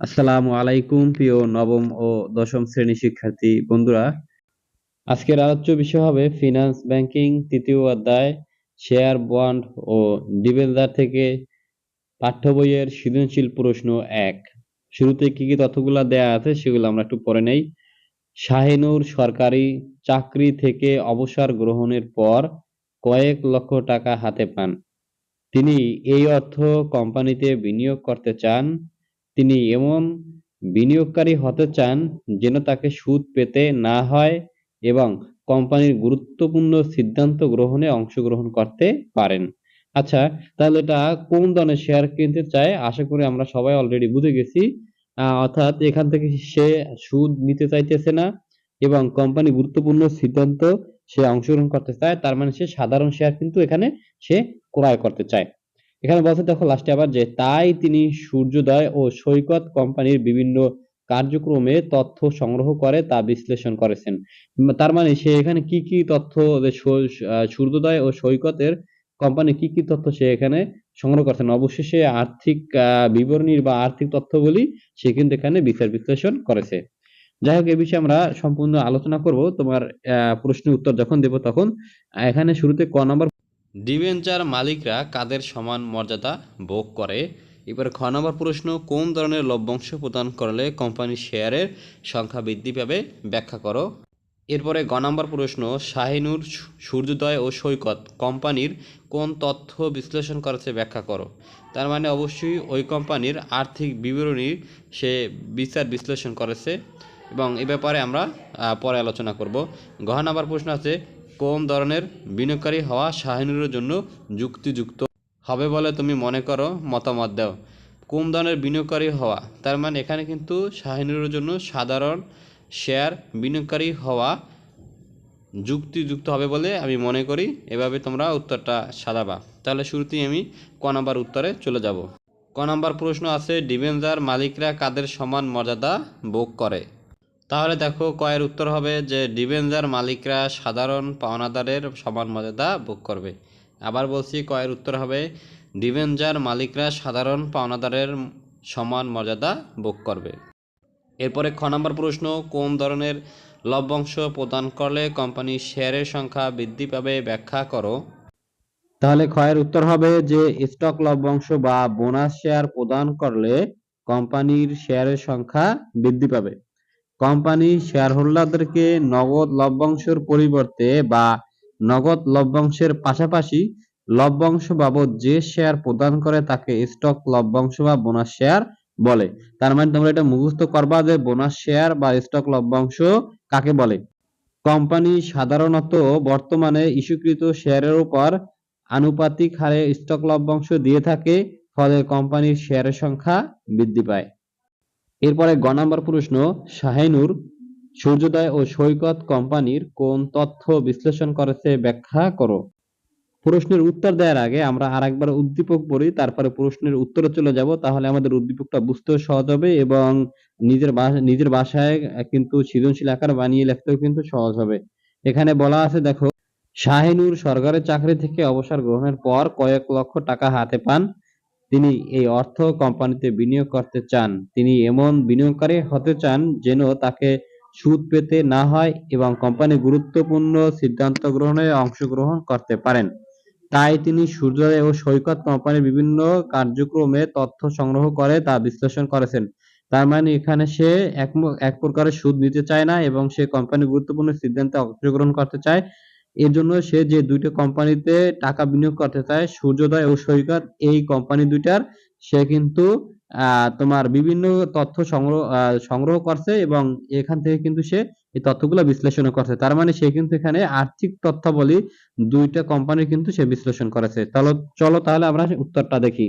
আসসালামু আলাইকুম, প্রিয় নবম ও দশম শ্রেণি শিক্ষার্থী বন্ধুরা। আজকের আলোচ্য বিষয় হবে ফিনান্স ব্যাংকিং তৃতীয় অধ্যায় শেয়ার বন্ড ও ডিবেঞ্জার থেকে পাঠ্য বইয়ের সৃজনশীল প্রশ্ন এক। শুরুতে কি কি তথ্যগুলো দেয়া আছে সেগুলো আমরা একটু পড়ে নেই। শাহিনুর সরকারি চাকরি থেকে অবসর গ্রহণের পর কয়েক লক্ষ টাকা হাতে পান। তিনি এই অর্থ কোম্পানিতে বিনিয়োগ করতে চান। তিনি এমন বিনিয়োগকারী হতে চান যেন তাকে সুদ পেতে না হয় এবং কোম্পানির গুরুত্বপূর্ণ সিদ্ধান্ত গ্রহণে অংশগ্রহণ করতে পারেন। আচ্ছা তাহলে এটা কোন ধরনের শেয়ার কিনতে চায়? আশা করি আমরা সবাই অলরেডি বুঝে গেছি। অর্থাৎ এখান থেকে সে সুদ নিতে চাইতেছে না এবং কোম্পানি গুরুত্বপূর্ণ সিদ্ধান্ত সে অংশগ্রহণ করতে চায়, তার মানে সে সাধারণ শেয়ার কিন্তু এখানে সে ক্রয় করতে চায়। এখানে বলছে, দেখো লাস্টে আবার যে, তাই তিনি সূর্যোদয় ও সৈকত কোম্পানির বিভিন্ন কার্যক্রমে তথ্য সংগ্রহ করে তা বিশ্লেষণ করেছেন। তার মানে সে এখানে কি কি তথ্য সূর্যোদয় ও সৈকতের কোম্পানি কি কি তথ্য সে এখানে সংগ্রহ করছেন। সে আর্থিক বিবরণীর বা আর্থিক তথ্যগুলি সে কিন্তু এখানে বিচার বিশ্লেষণ করেছে। যাই হোক, এ বিষয়ে আমরা সম্পূর্ণ আলোচনা করব। তোমার প্রশ্নের উত্তর যখন দেব তখন, এখানে শুরুতে ক নম্বর ডিবেঞ্চার মালিকরা কাদের সমান মর্যাদা ভোগ করে? এবার খ নম্বর প্রশ্ন, কোন ধরনের লভ্যাংশ প্রদান করলে কোম্পানির শেয়ারের সংখ্যা বৃদ্ধি পাবে? ব্যাখ্যা করো। এরপরে গ নম্বর প্রশ্ন, শাহিনুর সূর্যোদয় ও সৈকত কোম্পানির কোন তথ্য বিশ্লেষণ করেছে ব্যাখ্যা করো। তার মানে অবশ্যই ওই কোম্পানির আর্থিক বিবরণীর সে বিচার বিশ্লেষণ করেছে। এবং এ ব্যাপারে আমরা পরে আলোচনা করব। ঘ নম্বর প্রশ্ন আছে কোন ধরনের বিনিয়োগকারী হওয়া শাহিনুরের জন্য যুক্তিযুক্ত। হবে বলে তুমি মনে করো, মতামত দাও। কোন ধরনের বিনিয়োগকারী হওয়া, তার মানে এখানে কিন্তু শাহিনুরের জন্য সাধারণ শেয়ার বিনিয়োগকারী হওয়া যুক্তিযুক্ত হবে বলে আমি মনে করি। এভাবে তোমরা উত্তরটা সাজাবা তাহলে শুরুতেই আমি ক নাম্বার উত্তরে চলে যাব। ক নাম্বার প্রশ্ন আছে, ডিভেঞ্জার মালিকরা কাদের সমান মর্যাদা ভোগ করে? তাহলে দেখো কয়ের উত্তর হবে যে ডিভেঞ্জার মালিকরা সাধারণ পাওনাদারের সমান মর্যাদা ভোগ করবে। আবার বলছি কয়ের উত্তর হবে, ডিভেঞ্জার মালিকরা সাধারণ পাওনাদারের সমান মর্যাদা ভোগ করবে। এরপরে খ নম্বর প্রশ্ন, কোন ধরনের লভ্যাংশ প্রদান করলে কোম্পানির শেয়ারের সংখ্যা বৃদ্ধি পাবে ব্যাখ্যা করো। তাহলে ক্ষয়ের উত্তর হবে যে, স্টক লভ্যাংশ বা বোনাস শেয়ার প্রদান করলে কোম্পানির শেয়ারের সংখ্যা বৃদ্ধি পাবে। কোম্পানি শেয়ার হোল্ডারদেরকে নগদ লভ্যাংশের পরিবর্তে বা নগদ লভ্যাংশের পাশাপাশি লভ্যাংশ বাবদ যে শেয়ার প্রদান করে তাকে স্টক লভ্যাংশ বা বোনাস শেয়ার বলে। তার মানে তোমরা এটা মুখস্থ করবা যে বোনাস শেয়ার বা স্টক লভ্যাংশ কাকে বলে। কোম্পানি সাধারণত বর্তমানে ইস্যুকৃত শেয়ারের উপর আনুপাতিক হারে স্টক লভ্যাংশ দিয়ে থাকে, ফলে কোম্পানির শেয়ারের সংখ্যা বৃদ্ধি পায়। এরপরে গ নম্বর প্রশ্ন, শাহিনুর সূর্যোদয় ও সৈকত কোম্পানির কোন তথ্য বিশ্লেষণ করেছে ব্যাখ্যা করো। প্রশ্নের উত্তর দেওয়ার আগে আমরা আরেকবার উদ্দীপক পড়ি, তারপরে প্রশ্নের উত্তরে চলে যাব, তাহলে আমাদের উদ্দীপকটা বুঝতেও সহজ হবে এবং নিজের নিজের বাসায় কিন্তু সৃজনশীল আকার বানিয়ে লিখতেও কিন্তু সহজ হবে। এখানে বলা আছে, দেখো, শাহিনুর সরকারের চাকরি থেকে অবসর গ্রহণের পর কয়েক লক্ষ টাকা হাতে পান। তিনি এই অর্থ কোম্পানিতে বিনিয়োগ করতে চান। তিনি এমন বিনিয়োগকারী হতে চান যেন তাকে সুদ পেতে না হয় এবং কোম্পানি গুরুত্বপূর্ণ সিদ্ধান্ত গ্রহণে অংশগ্রহণ করতে পারেন। তাই তিনি সূর্যোদয় ও সৈকত কোম্পানির বিভিন্ন কার্যক্রমে তথ্য সংগ্রহ করে তা বিশ্লেষণ করেছেন। তার মানে এখানে সে এক প্রকারের সুদ নিতে চায় না এবং সে কোম্পানি গুরুত্বপূর্ণ সিদ্ধান্তে অংশগ্রহণ করতে চায়। এর জন্য সে যে দুইটা কোম্পানিতে টাকা বিনিয়োগ করতে চায়, সূর্যোদয় ও সৈকত, এই কোম্পানি দুইটার, সে কিন্তু তোমার বিভিন্ন তথ্য সংগ্রহ সংগ্রহ করছে এবং এখান থেকে কিন্তু সে এই তথ্যগুলো বিশ্লেষণ করছে। তার মানে সে কিন্তু এখানে আর্থিক তথ্যাবলী দুইটা কোম্পানির কিন্তু সে বিশ্লেষণ করেছে। তাহলে চলো তাহলে আমরা উত্তরটা দেখি।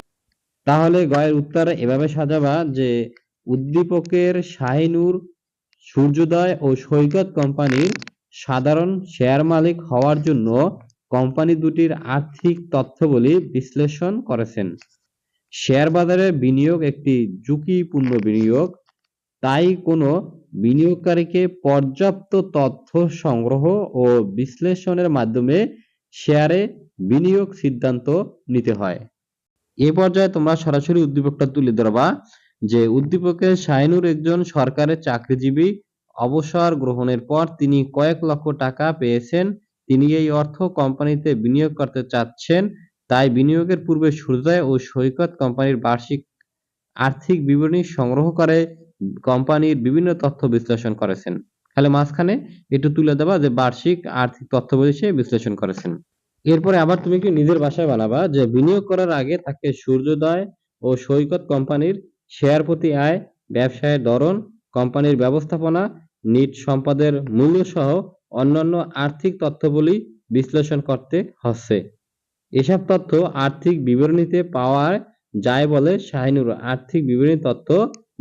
তাহলে গয়ের উত্তর এভাবে সাজাবা যে উদ্দীপকের শাহিনুর সূর্যোদয় ও সৈকত কোম্পানির সাধারণ শেয়ার মালিক হওয়ার জন্য কোম্পানি দুটির আর্থিক তথ্যবলী বিশ্লেষণ করেছেন। শেয়ার বাজারে বিনিয়োগ একটি ঝুঁকিপূর্ণ বিনিয়োগ, তাই কোনো বিনিয়োগকারীকে পর্যাপ্ত তথ্য সংগ্রহ ও বিশ্লেষণের মাধ্যমে শেয়ারে বিনিয়োগ সিদ্ধান্ত নিতে হয়। এ পর্যায়ে তোমরা সরাসরি উদ্দীপকটা তুলে ধরবা যে উদ্দীপকের শাহিনুর একজন সরকারের চাকরিজীবী অবসর গ্রহণের পর তিনি কয়েক লক্ষ টাকা পেয়েছেন। তিনি এই অর্থ কোম্পানিতে বিনিয়োগ করতে চাচ্ছেন। তাই বিনিয়োগের পূর্বে সূর্যোদয় ও সৈকত কোম্পানির বার্ষিক আর্থিক বিবরণী সংগ্রহ করে কোম্পানির বিভিন্ন তথ্য বিশ্লেষণ করেছেন। খালি মাঝখানে একটু তুলে দেবা যে বার্ষিক আর্থিক তথ্য সে বিশ্লেষণ করেছেন। এরপরে আবার তুমি কি নিজের বাসায় বানাবা যে বিনিয়োগ করার আগে তাকে সূর্যোদয় ও সৈকত কোম্পানির শেয়ার প্রতি আয়, ব্যবসায়ের ধরন, কোম্পানির ব্যবস্থাপনা নিট সম্পদের মূল্য সহ অন্যান্য আর্থিক তথ্যবলী বিশ্লেষণ করতে হচ্ছে। এসব তথ্য আর্থিক বিবরণীতে পাওয়া যায় বলে শাহিনুর আর্থিক বিবরণী তথ্য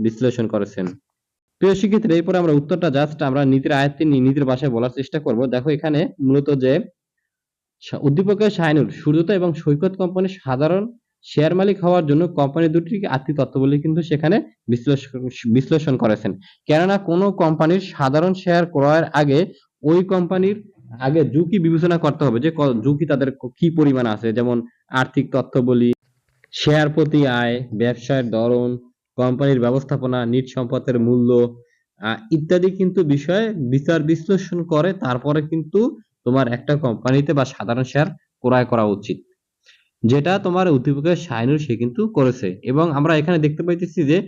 বিশ্লেষণ করেছেন। প্রিয় শিক্ষার্থীরা, এরপরে আমরা উত্তরটা জাস্ট আমরা নীতির আয়ত্তে নিয়ে নীতির ভাষায় বলার চেষ্টা করব। দেখো এখানে মূলত যে উদ্দীপকের শাহিনুর সূর্যতা এবং সৈকত কোম্পানির সাধারণ শেয়ার মালিক হওয়ার জন্য কোম্পানি দুটির আর্থিক তথ্যবলী কিন্তু সেখানে বিশ্লেষণ বিশ্লেষণ করেছেন। কেননা কোনো কোম্পানির সাধারণ শেয়ার ক্রয়ের আগে ওই কোম্পানির আগে ঝুঁকি বিবেচনা করতে হবে যে ঝুঁকি তাদের কি পরিমাণ আছে। যেমন আর্থিক তথ্যবলী শেয়ার প্রতি আয়, ব্যবসায়ের ধরন, কোম্পানির ব্যবস্থাপনা, নিট সম্পদের মূল্য ইত্যাদি কিন্তু বিষয়ে বিচার বিশ্লেষণ করে তারপরে কিন্তু তোমার একটা কোম্পানিতে বা সাধারণ শেয়ার ক্রয় করা উচিত। যেটা তোমার উদ্দীপকের শাহিনুর সে কিন্তু করেছে। এবং আমরা এখানে দেখতে পাইতেছি যে,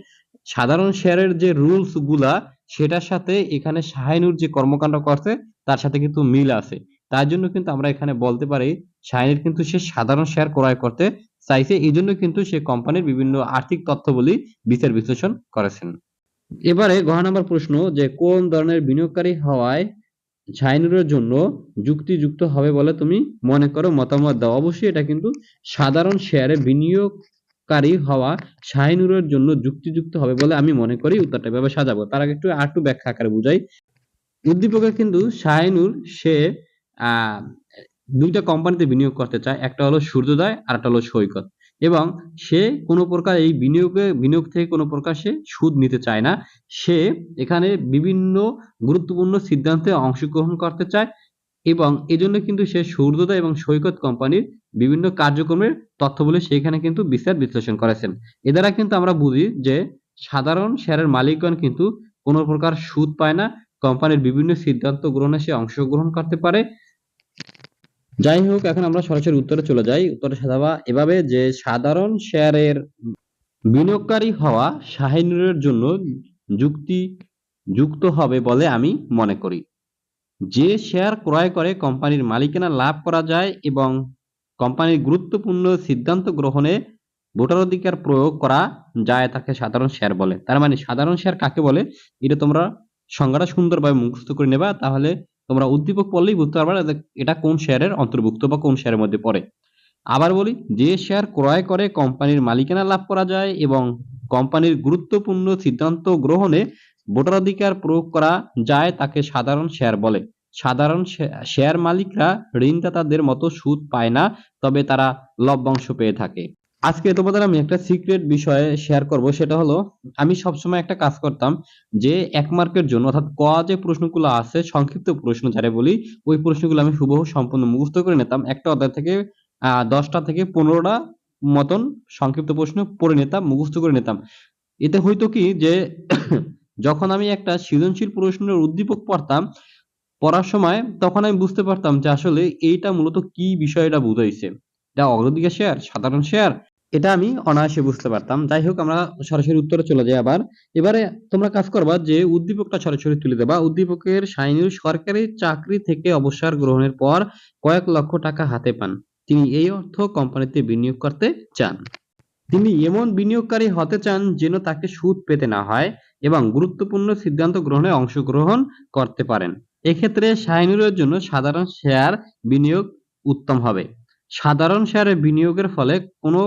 সাধারণ শেয়ারের যে রুলসগুলা, সেটার সাথে এখানে শাহিনুর যে কর্মকাণ্ড করছে, তার সাথে কিন্তু মিল আছে। তার জন্য কিন্তু আমরা এখানে বলতে পারি শাহিনুর কিন্তু সে সাধারণ শেয়ার ক্রয় করতে চাইছে। এই জন্য কিন্তু সে কোম্পানির বিভিন্ন আর্থিক তথ্যবলী বিচার বিশ্লেষণ করেছেন। এবারে গহ নাম্বার প্রশ্ন যে, কোন ধরনের বিনিয়োগকারী হওয়ায় শাহিনুরের জন্য যুক্তিযুক্ত হবে বলে তুমি মনে করো, মতামত দাও। অবশ্যই এটা কিন্তু সাধারণ শেয়ারে বিনিয়োগকারী হওয়া শাহিনুরের জন্য যুক্তিযুক্ত হবে বলে আমি মনে করি, উত্তরটা এভাবে সাজাবো। তার আগে একটু, আর একটু ব্যাখ্যা আকারে বুঝাই। উদ্দীপকে কিন্তু শাহিনুর সে, আহ, দুইটা কোম্পানিতে বিনিয়োগ করতে চায়। একটা হলো সূর্যোদয় আর একটা হলো সৈকত। এবং সে কোনো প্রকার এই বিনিয়োগে, বিনিয়োগ থেকে কোনো প্রকার সে সুদ নিতে চায় না। সে এখানে বিভিন্ন গুরুত্বপূর্ণ সিদ্ধান্তে অংশগ্রহণ করতে চায় এবং এজন্য কিন্তু সে সূর্যোদয় এবং সৈকত কোম্পানির বিভিন্ন কার্যক্রমের তথ্যবলী সেখানে কিন্তু বিচার বিশ্লেষণ করেছেন। এ দ্বারা কিন্তু আমরা বুঝি যে সাধারণ শেয়ারের মালিকগণ কিন্তু কোনো প্রকার সুদ পায় না। কোম্পানির বিভিন্ন সিদ্ধান্ত গ্রহণে সে অংশগ্রহণ করতে পারে। যাই হোক এখন আমরা সরাসরি উত্তরে চলে যাই। উত্তরে সাজাবা এভাবে যে সাধারণ শেয়ারের বিনিয়োগকারী হওয়া শাহিনুরের জন্য যুক্তি, যুক্ত হবে বলে আমি মনে করি। যে শেয়ার ক্রয় করে কোম্পানির মালিকানা লাভ করা যায় এবং কোম্পানির গুরুত্বপূর্ণ সিদ্ধান্ত গ্রহণে ভোটাধিকার প্রয়োগ করা যায় তাকে সাধারণ শেয়ার বলে। তার মানে সাধারণ শেয়ার কাকে বলে? এটা তোমরা সংজ্ঞাটা সুন্দরভাবে মুখস্থ করে নেবা, তাহলে তোমরা উদ্দীপক পড়লেই বুঝতে পারবে যে এটা কোন শেয়ারের অন্তর্ভুক্ত বা কোন শেয়ারের মধ্যে পড়ে। আবার বলি, যে শেয়ার ক্রয় করে কোম্পানির মালিকানা লাভ করা যায় এবং কোম্পানির গুরুত্বপূর্ণ সিদ্ধান্ত গ্রহণে ভোটাধিকার প্রয়োগ করা যায় তাকে সাধারণ শেয়ার বলে। সাধারণ শেয়ার মালিকরা ঋণদাতাদের মতো সুদ পায় না, তবে তারা লভ্যাংশ পেয়ে থাকে। আজকে তোমাদের আমি একটা সিক্রেট বিষয়ে শেয়ার করব, সেটা হলো আমি সবসময় একটা কাজ করতাম যে এক মার্কের জন্য, অর্থাৎ ক যে প্রশ্নগুলো আছে, সংক্ষিপ্ত প্রশ্ন যারা বলি, ওই প্রশ্নগুলো আমি হুবহু সম্পূর্ণ মুখস্থ করে নিতাম। একটা অধ্যায় থেকে দশটা থেকে পনেরোটা মতন সংক্ষিপ্ত প্রশ্ন পড়ে নিতাম, মুখস্থ করে নিতাম। এতে হইতো কি যে, যখন আমি একটা সৃজনশীল প্রশ্নের উদ্দীপক পড়তাম, পড়ার সময় তখন আমি বুঝতে পারতাম যে আসলে এইটা মূলত কি বিষয়টা বুঝাইছে। এটা অগ্রাধিকার শেয়ার সাধারণ শেয়ার এটা আমি অনায়াসে বুঝতে পারতাম। যাই হোক, আমরা সরাসরি উত্তরে চলে যাই আবার। এবারে তোমরা কাজ করবা যে, উদ্দীপকটা সরাসরি তুলে দেবা। উদ্দীপকের শাহিনুর সরকারি চাকরি থেকে অবসর গ্রহণের পর কয়েক লক্ষ টাকা হাতে পান। তিনি এই অর্থ কোম্পানিতে বিনিয়োগ করতে চান। তিনি এমন বিনিয়োগকারী হতে চান যেন তাকে সুদ পেতে না হয় এবং গুরুত্বপূর্ণ সিদ্ধান্ত গ্রহণে অংশগ্রহণ করতে পারেন। এক্ষেত্রে শাহিনুরের জন্য সাধারণ শেয়ার বিনিয়োগ উত্তম হবে। সাধারণ শেয়ারে বিনিয়োগের ফলে কোনো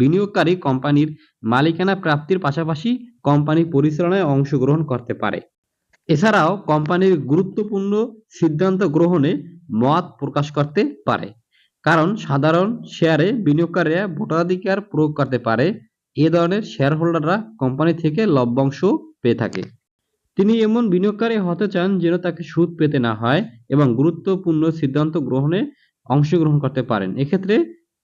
বিনিয়োগকারী কোম্পানির মালিকানা প্রাপ্তির পাশাপাশি কোম্পানি পরিচালনায় অংশগ্রহণ করতে পারে। এছাড়াও কোম্পানির গুরুত্বপূর্ণ সিদ্ধান্ত গ্রহণে মত প্রকাশ করতে পারে, কারণ সাধারণ শেয়ারে বিনিয়োগকারীরা ভোটাধিকার প্রয়োগ করতে পারে। এ ধরনের শেয়ার হোল্ডাররা কোম্পানি থেকে লভ্যাংশ পেয়ে থাকে। তিনি এমন বিনিয়োগকারী হতে চান যেন তাকে সুদ পেতে না হয় এবং গুরুত্বপূর্ণ সিদ্ধান্ত গ্রহণে অংশগ্রহণ করতে পারেন। এক্ষেত্রে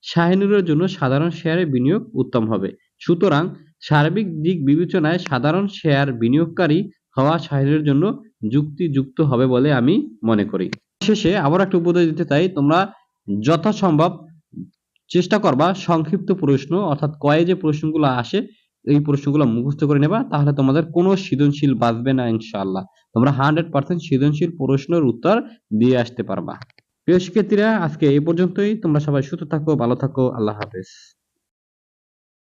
শাহিনুরের জন্য সাধারণ শেয়ারে বিনিয়োগ উত্তম হবে। সুতরাং সার্বিক দিক বিবেচনায় সাধারণ শেয়ার বিনিয়োগকারী হওয়া শাহিরের জন্য যুক্তিযুক্ত হবে বলে আমি মনে করি। শেষে আবার একটা উপদেশ দিতে চাই, তোমরা যথাসম্ভব চেষ্টা করবা সংক্ষিপ্ত প্রশ্ন, অর্থাৎ কয়ে যে প্রশ্নগুলো আসে, এই প্রশ্নগুলো মুখস্থ করে নেবা, তাহলে তোমাদের কোনো সৃজনশীল বাঁচবে না ইনশাআল্লাহ। তোমরা হান্ড্রেড পার্সেন্ট সৃজনশীল প্রশ্নের উত্তর দিয়ে আসতে পারবা। প্রিয় শিক্ষার্থীরা আজকে এই পর্যন্তই। তোমরা সবাই সুস্থ থাকো ভালো থাকো। আল্লাহ হাফেজ।